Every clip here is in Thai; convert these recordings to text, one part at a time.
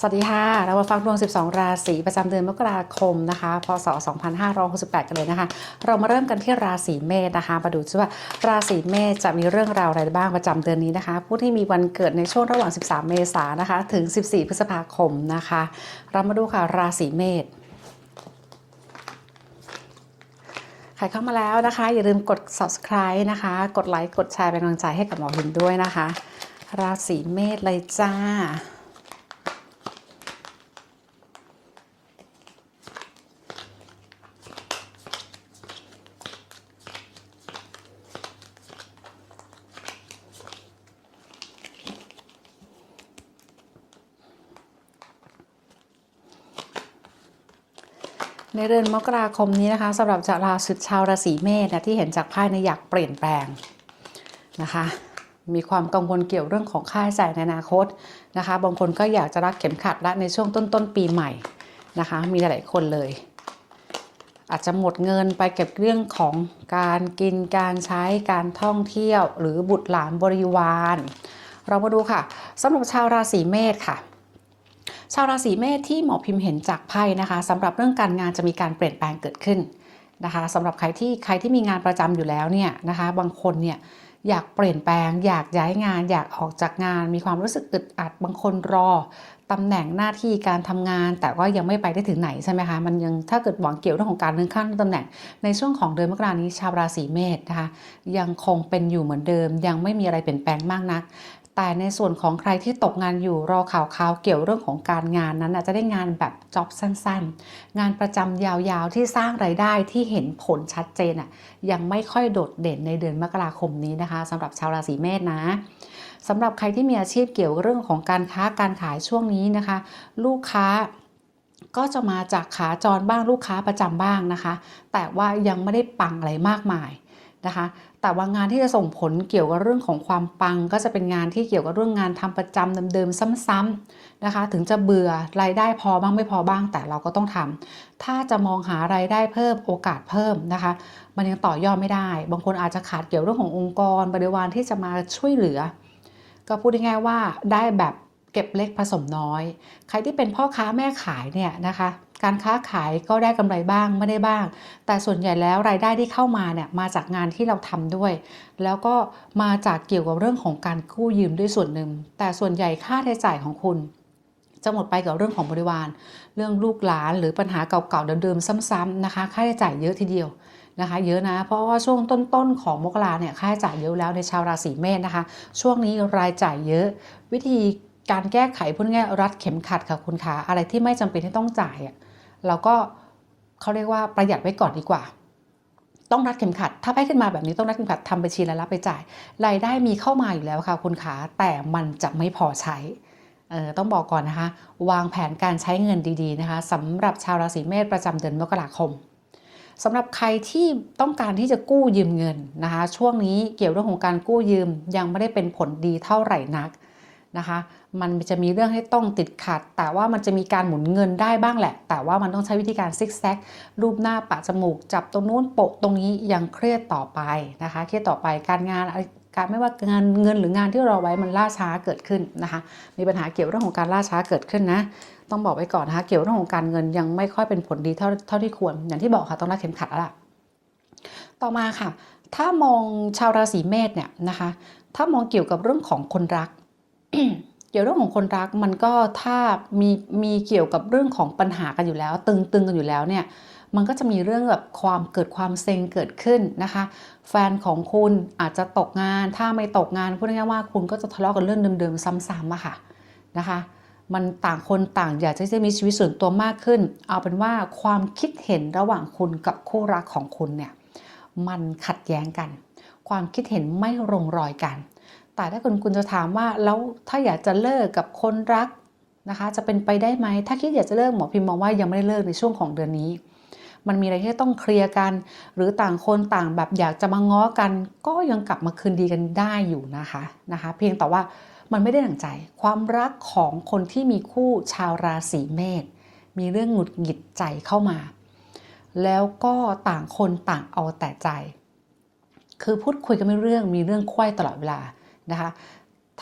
สวัสดีค่ะ เรามาฟังดวง 12 ราศีประจำเดือนมกราคมนะคะ พศ 2568 กันเลยนะคะ เรามาเริ่มกันที่ราศีเมษนะคะ มาดูซิว่าราศีเมษจะมีเรื่องราวอะไรบ้างประจำเดือนนี้นะคะ ผู้ที่มีวันเกิดในช่วงระหว่าง 13 เมษายนนะคะ ถึง 14 พฤษภาคมนะคะ เรามาดูค่ะราศีเมษใครเข้ามาแล้วนะคะ อย่าลืมกด subscribe นะคะ กดไลค์ กดแชร์เป็นกำลังใจให้กับหมอหินด้วยนะคะ ราศีเมษเลยจ้า ในเดือนมกราคมนี้นะคะสำหรับชาวราศีชาวราศีเมษนะที่เห็นจากไพ่ในยอยากเปลี่ยนแปลงนะคะ มีความกังวลเกี่ยวเรื่องของค่าใช้จ่ายในอนาคตนะคะ บางคนก็อยากจะรักเข็มขัดและในช่วงต้นต้นๆปีใหม่นะคะ มีหลายคนเลย อาจจะหมดเงินไปเก็บเรื่องของการกินการใช้การท่องเที่ยว หรือบุตรหลานบริวาร เรามาดูค่ะสำหรับชาวราศีเมษค่ะ ชาวราศีเมษที่หมอพิมพ์เห็นจากไพ่นะคะสำหรับเรื่องการงานจะมีการเปลี่ยนแปลงเกิดขึ้นนะคะสำหรับใครที่ใครที่มีงานประจำอยู่แล้วเนี่ยนะคะบางคนเนี่ยอยากเปลี่ยนแปลง อยากย้ายงาน อยากออกจากงาน มีความรู้สึกอึดอัดบางคนรอตำแหน่งหน้าที่การทำงาน แต่ว่ายังไม่ไปได้ถึงไหนใช่ไหมคะมันยังถ้าเกิดหวังเกี่ยวเรื่องของการเลื่อนขั้นตำแหน่ง ในช่วงของเดือนมกรานี้ชาวราศีเมษนะคะยังคงเป็นอยู่เหมือนเดิม ยังไม่มีอะไรเปลี่ยนแปลงมากนัก แต่ในส่วนของใครที่ตกงานอยู่รอข่าวข่าวเกี่ยวเรื่องของการงานนั้นน่ะจะได้งานแบบจ็อบสั้นๆ งานประจำยาวๆที่สร้างไรายได้ที่เห็นผลชัดเจนอะยังไม่ค่อยโดดเด่นในเดือนมกราคมนี้นะคะสำหรับชาวราศีเมษนะสำหรับใครที่มีอาชีพเกี่ยวเรื่องของการค้าการขายช่วงนี้นะคะ ลูกค้าก็จะมาจากขาจรบ้างลูกค้าประจำบ้างนะคะ แต่ว่ายังไม่ได้ปังอะไรมากมาย นะคะ แต่ว่างานที่จะส่งผลเกี่ยวกับเรื่องของความปัง ก็จะเป็นงานที่เกี่ยวกับเรื่องงานทำประจำเดิมๆซ้ำๆนะคะ ถึงจะเบื่อรายได้พอบ้างไม่พอบ้าง แต่เราก็ต้องทำถ้าจะมองหารายได้เพิ่มโอกาสเพิ่มนะคะ มันยังต่อยอดไม่ได้ บางคนอาจจะขาดเกี่ยวเรื่องขององค์กรบริวารที่จะมาช่วยเหลือ ก็พูดง่ายๆว่าได้แบบเก็บเล็กผสมน้อย ใครที่เป็นพ่อค้าแม่ขายเนี่ยนะคะ การค้าขายก็ได้กำไรบ้างไม่ได้บ้าง แต่ส่วนใหญ่แล้วรายได้ที่เข้ามาเนี่ยมาจากงานที่เราทำด้วย แล้วก็มาจากเกี่ยวกับเรื่องของการกู้ยืมด้วยส่วนหนึ่ง แต่ส่วนใหญ่ค่าใช้จ่ายของคุณ จะหมดไปกับเรื่องของบริวาร เรื่องลูกหลานหรือปัญหาเก่าๆเดิมๆซ้ำๆนะคะ ค่าใช้จ่ายเยอะทีเดียวนะคะเยอะนะ เพราะว่าช่วงต้นๆของมกราเนี่ยค่าใช้จ่ายเยอะแล้วในชาวราศีเมษนะคะ ช่วงนี้รายจ่ายเยอะ วิธีการแก้ไขพูดง่ายรัดเข็มขัดค่ะคุณคะอะไรที่ไม่จำเป็นที่ต้องจ่ายอะ เราก็เขาเรียกว่าประหยัดไว้ก่อนดีกว่า ต้องรัดเข็มขัด ถ้าไพ่ขึ้นมาแบบนี้ต้องรัดเข็มขัดทำบัญชีแล้วรับไปจ่ายรายได้มีเข้ามาอยู่แล้วค่ะคุณขาแต่มันจะไม่พอใช้ต้องบอกก่อนนะคะ วางแผนการใช้เงินดีๆนะคะสำหรับชาวราศีเมษประจำเดือนมกราคมสำหรับใครที่ต้องการที่จะกู้ยืมเงินนะคะ ช่วงนี้เกี่ยวเรื่องของการกู้ยืมยังไม่ได้เป็นผลดีเท่าไหร่นัก นะคะ มันจะมีเรื่องให้ต้องติดขัด แต่ว่ามันจะมีการหมุนเงินได้บ้างแหละ แต่ว่ามันต้องใช้วิธีการซิกแซกรูปหน้าปะจมูก จับตรงนู้นโปะตรงนี้ยังเครียดต่อไปนะคะ เครียดต่อไปการงานการไม่ว่างานเงินหรืองานที่รอไว้มันล่าช้าเกิดขึ้นนะคะ มีปัญหาเกี่ยวเรื่องของการล่าช้าเกิดขึ้นนะ ต้องบอกไว้ก่อนนะคะ เกี่ยวเรื่องของการเงินยังไม่ค่อยเป็นผลดีเท่าเท่าที่ควร อย่างที่บอกค่ะต้องรัดเข็มขัดแล้วล่ะ ต่อมาค่ะ ถ้ามองชาวราศีเมษเนี่ยนะคะ ถ้ามองเกี่ยวกับเรื่องของคนรัก เกี่ยวเรื่องของคนรักมันก็ถ้ามีมีเกี่ยวกับเรื่องของปัญหากันอยู่แล้ว ตึงตึงกันอยู่แล้วเนี่ยมันก็จะมีเรื่องแบบความเกิดความเซ็งเกิดขึ้นนะคะ แฟนของคุณอาจจะตกงาน ถ้าไม่ตกงานพูดง่ายๆว่าคุณก็จะทะเลาะกันเรื่องเดิมๆซ้ำๆอะค่ะนะคะ มันต่างคนต่างอยากจะมีชีวิตส่วนตัวมากขึ้น เอาเป็นว่าความคิดเห็นระหว่างคุณกับคู่รักของคุณเนี่ยมันขัดแย้งกัน ความคิดเห็นไม่ลงรอยกัน แต่ถ้าคุณคุณจะถามว่าแล้วถ้าอยากจะเลิกกับคนรักนะคะจะเป็นไปได้ไหม ถ้าคิดอยากจะเลิกหมอพิมพ์มองว่ายังไม่ได้เลิกในช่วงของเดือนนี้ มันมีอะไรที่ต้องเคลียร์กัน หรือต่างคนต่างแบบอยากจะมาง้อกัน ก็ยังกลับมาคืนดีกันได้อยู่นะคะนะคะ เพียงแต่ว่ามันไม่ได้ดั่งใจ ความรักของคนที่มีคู่ชาวราศีเมษมีเรื่องหงุดหงิดใจเข้ามา แล้วก็ต่างคนต่างเอาแต่ใจ คือพูดคุยกันไม่เรื่องมีเรื่องควยตลอดเวลา นะคะ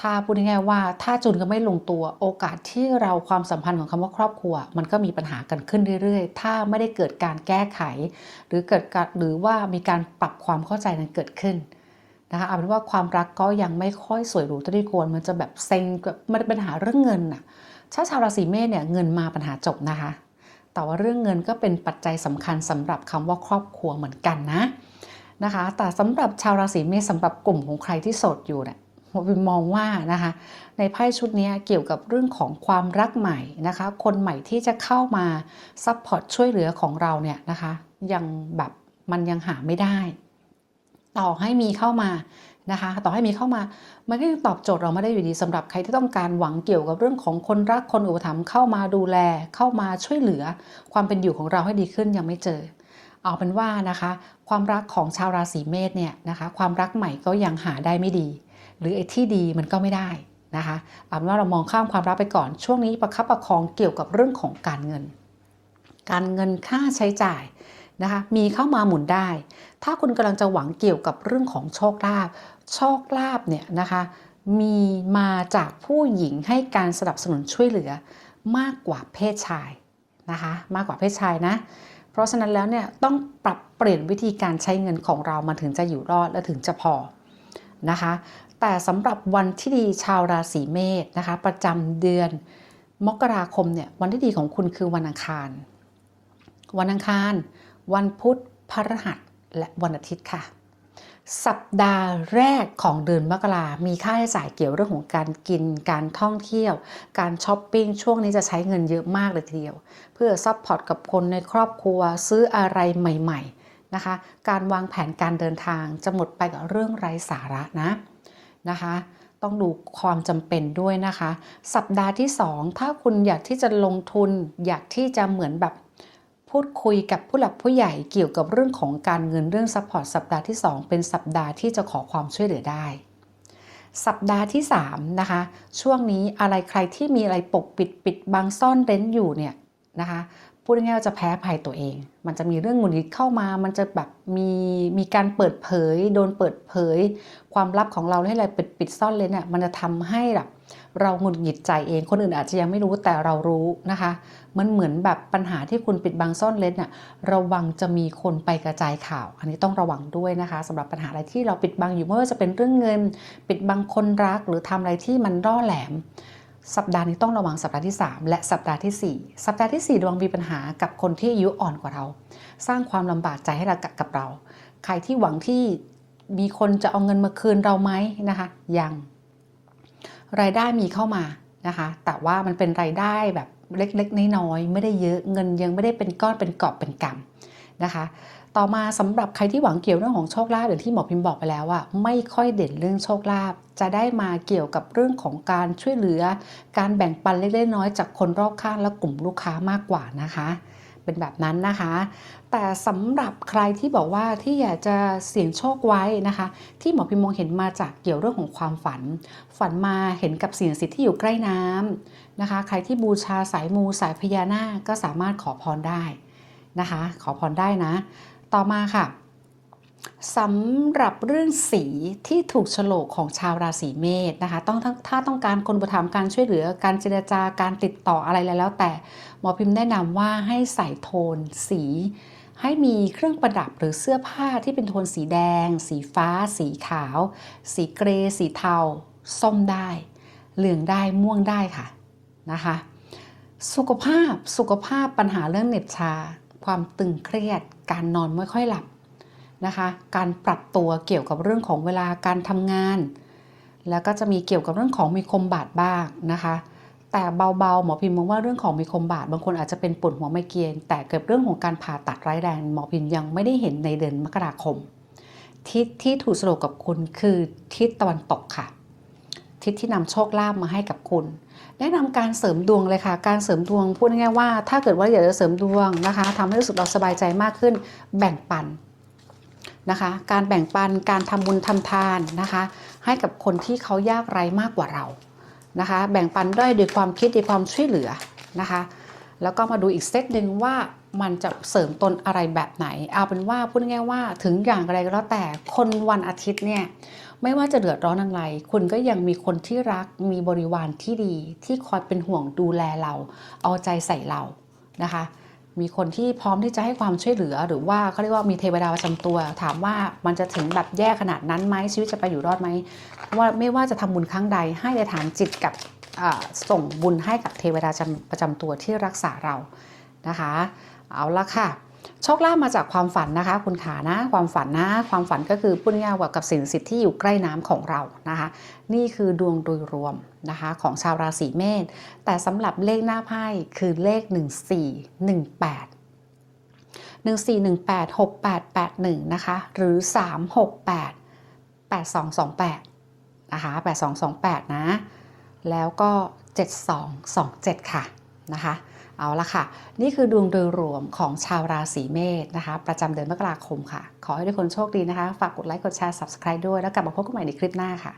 ถ้าพูดง่ายๆว่าถ้าจูนกันไม่ลงตัวโอกาสที่เราความสัมพันธ์ของคำว่าครอบครัว มันก็มีปัญหากันขึ้นเรื่อยๆ ถ้าไม่ได้เกิดการแก้ไข หรือเกิดการหรือว่ามีการปรับความเข้าใจนั้นเกิดขึ้นนะคะเอาเป็นว่าความรักก็ยังไม่ค่อยสวยหรูเท่าที่ควรมันจะแบบเซ็งแบบมันเป็นปัญหาเรื่องเงินน่ะถ้าชาวราศีเมษเนี่ยเงินมาปัญหาจบนะคะ แต่ว่าเรื่องเงินก็เป็นปัจจัยสำคัญสำหรับคำว่าครอบครัวเหมือนกันนะนะคะ แต่สำหรับชาวราศีเมษสำหรับกลุ่มของใครที่โสดอยู่เนี่ย ผมมองว่านะคะในไพ่ชุดนี้เกี่ยวกับเรื่องของความรักใหม่นะคะ คนใหม่ที่จะเข้ามาซัพพอร์ตช่วยเหลือของเราเนี่ยนะคะยังแบบมันยังหาไม่ได้ ต่อให้มีเข้ามานะคะ ต่อให้มีเข้ามามันก็ยังตอบโจทย์เราไม่ได้อยู่ดีสำหรับใครที่ต้องการหวังเกี่ยวกับเรื่องของคนรักคนอุปถัมภ์เข้ามาดูแลเข้ามาช่วยเหลือ ความเป็นอยู่ของเราให้ดีขึ้นยังไม่เจอ เอาเป็นว่านะคะ ความรักของชาวราศีเมษเนี่ยนะคะ ความรักใหม่ก็ยังหาได้ไม่ดี รือไอ้ที่ดีมันก็ไม่ได้นะคะเอาเป็นว่าเรามองข้ามความรักไปก่อน ช่วงนี้ประคับประคองเกี่ยวกับเรื่องของการเงิน การเงินค่าใช้จ่ายนะคะมีเข้ามาหมุนได้ ถ้าคุณกำลังจะหวังเกี่ยวกับเรื่องของโชคลาภโชคลาภเนี่ยนะคะมีมาจากผู้หญิงให้การสนับสนุนช่วยเหลือมากกว่าเพศชายนะคะมากกว่าเพศชายนะ เพราะฉะนั้นแล้วเนี่ยต้องปรับเปลี่ยนวิธีการใช้เงินของเรามันถึงจะอยู่รอดและถึงจะพอนะคะ แต่สำหรับวันที่ดีชาวราศีเมษนะคะ ประจำเดือนมกราคมเนี่ยวันที่ดีของคุณคือวันอังคาร วันอังคาร วันพุธพฤหัสและวันอาทิตย์ค่ะ สัปดาห์แรกของเดือนมกรามีค่าใช้จ่ายเกี่ยวเรื่องของการกิน การท่องเที่ยว การช้อปปิ้งช่วงนี้จะใช้เงินเยอะมากเลยทีเดียว เพื่อซัพพอร์ตกับคนในครอบครัวซื้ออะไรใหม่ ๆนะคะ การวางแผนการเดินทางจะหมดไปกับเรื่องไร้สาระนะ นะคะ ต้องดูความจำเป็นด้วยนะคะ สัปดาห์ที่ 2 ถ้าคุณอยากที่จะลงทุน อยากที่จะเหมือนแบบพูดคุยกับผู้หลักผู้ใหญ่เกี่ยวกับเรื่องของการเงินเรื่องซัพพอร์ตสัปดาห์ที่ 2 เป็นสัปดาห์ที่จะขอความช่วยเหลือได้ สัปดาห์ที่ 3 นะคะ ช่วงนี้อะไรใครที่มีอะไรปกปิดปิดบังซ่อนเร้นอยู่เนี่ยนะคะ พูดง่ายๆว่าจะแพ้ภัยตัวเอง มันจะมีเรื่องหงุดหงิดเข้ามา มันจะแบบมีมีการเปิดเผย โดนเปิดเผย ความลับของเราให้อะไรปิดปิดซ่อนเลยเนี่ย มันจะทำให้แบบเราหงุดหงิดใจเอง คนอื่นอาจจะยังไม่รู้แต่เรารู้นะคะ มันเหมือนแบบปัญหาที่คุณปิดบังซ่อนเล้นน่ะ ระวังจะมีคนไปกระจายข่าว อันนี้ต้องระวังด้วยนะคะสำหรับปัญหาอะไรที่เราปิดบังอยู่ไม่ว่าจะเป็นเรื่องเงิน ปิดบังคนรักหรือทำอะไรที่มันร่อแหลม สัปดาห์นี้ต้องระวังสัปดาห์ที่ 3 และสัปดาห์ที่ 4 สัปดาห์ที่ 4 ดวงมีปัญหากับคนที่อายุอ่อนกว่าเรา สร้างความลำบากใจให้เรากับเรา ใครที่หวังที่มีคนจะเอาเงินมาคืนเราไหมนะคะ ยัง รายได้มีเข้ามานะคะ แต่ว่ามันเป็นรายได้แบบเล็กๆน้อยๆไม่ได้เยอะเงินยังไม่ได้เป็นก้อนเป็นกอบเป็นกำนะคะ ต่อมาสำหรับใครที่หวังเกี่ยวเรื่องของโชคลาภอย่างที่หมอพิมพ์บอกไปแล้วว่าไม่ค่อยเด่นเรื่องโชคลาภจะได้มาเกี่ยวกับเรื่องของการช่วยเหลือ การแบ่งปันเล็กๆน้อยจากคนรอบข้างและกลุ่มลูกค้ามากกว่านะคะ เป็นแบบนั้นนะคะ แต่สำหรับใครที่บอกว่าที่อยากจะเสี่ยงโชคไว้นะคะ ที่หมอพิมพ์มองเห็นมาจากเกี่ยวเรื่องของความฝัน ฝันมาเห็นกับสิ่งศักดิ์สิทธิ์ที่อยู่ใกล้น้ำนะคะ ใครที่บูชาสายมูสายพญานาคก็สามารถขอพรได้นะคะ ขอพรได้นะ ต่อมาค่ะสำหรับเรื่องสีที่ถูกโฉลกของชาวราศีเมษนะคะ ต้องถ้าต้องการคนประทามการช่วยเหลือการเจรจาการติดต่ออะไรแล้ว แต่หมอพิมพ์แนะนำว่าให้ใส่โทนสี ให้มีเครื่องประดับหรือเสื้อผ้าที่เป็นโทนสีแดง สีฟ้า สีขาว สีเกรย์สีเทา ส้มได้ เหลืองได้ม่วงได้ค่ะนะคะ สุขภาพสุขภาพปัญหาเรื่องเหน็บชา ความตึงเครียด การนอนไม่ค่อยหลับนะคะ การปรับตัวเกี่ยวกับเรื่องของเวลาการทำงาน แล้วก็จะมีเกี่ยวกับเรื่องของมีคมบาดบ้างนะคะ แต่เบาๆหมอพิมพ์มองว่าเรื่องของมีคมบาดบางคนอาจจะเป็นปวดหัวไมเกรนแต่เกิดเรื่องของการผ่าตัดร้ายแรงหมอพิมพ์ยังไม่ได้เห็นในเดือนมกราคม ทิศที่ถูกสโลกกับคุณคือทิศตะวันตกค่ะ ทิศที่นำโชคลาภมาให้กับคุณ แนะนำการเสริมดวงเลยค่ะ การเสริมดวงพูดง่ายๆว่า ถ้าเกิดว่าอยากจะเสริมดวงนะคะทำให้รู้สึกเราสบายใจมากขึ้น แบ่งปันนะคะ การแบ่งปันการทำบุญทำทานนะคะ ให้กับคนที่เขายากไร้มากกว่าเรานะคะ แบ่งปันด้วยด้วยความคิดด้วยความช่วยเหลือนะคะ แล้วก็มาดูอีกเซตหนึ่งว่ามันจะเสริมตนอะไรแบบไหน เอาเป็นว่าพูดง่ายๆว่าถึงอย่างไรก็แล้วแต่คนวันอาทิตย์เนี่ย ไม่ว่าจะเดือดร้อนอะไร คุณก็ยังมีคนที่รักมีบริวารที่ดี ที่คอยเป็นห่วงดูแลเรา เอาใจใส่เรานะคะ มีคนที่พร้อมที่จะให้ความช่วยเหลือ หรือว่าเขาเรียกว่ามีเทวดาประจำตัว ถามว่ามันจะถึงแบบแย่ขนาดนั้นไหมชีวิตจะไปอยู่รอดไหมว่าไม่ว่าจะทำบุญครั้งใด ให้อธิษฐานจิตกับส่งบุญให้กับเทวดาประจำตัวที่รักษาเรานะคะ เอาละค่ะ โชคลาภมาจากความฝันนะคะ คุณขานะความฝันนะ ความฝันก็คือพูดง่ายๆว่ากับสิ่งสิทธิ์ที่อยู่ใกล้น้ำของเรานะคะ นี่คือดวงโดยรวมนะคะของชาวราศีเมษแต่สำหรับเลขหน้าไพ่คือเลข 1418 1418 6881นะคะหรือ 368 8228นะคะ8228 นะ แล้วก็ 7227 ค่ะนะคะ เอาละค่ะ นี่คือดวงโดยรวมของชาวราศีเมษนะคะ ประจำเดือนมกราคมค่ะ ขอให้ทุกคนโชคดีนะคะ ฝากกดไลค์กดแชร์ Subscribe ด้วย แล้วกลับมาพบกันใหม่ในคลิปหน้าค่ะ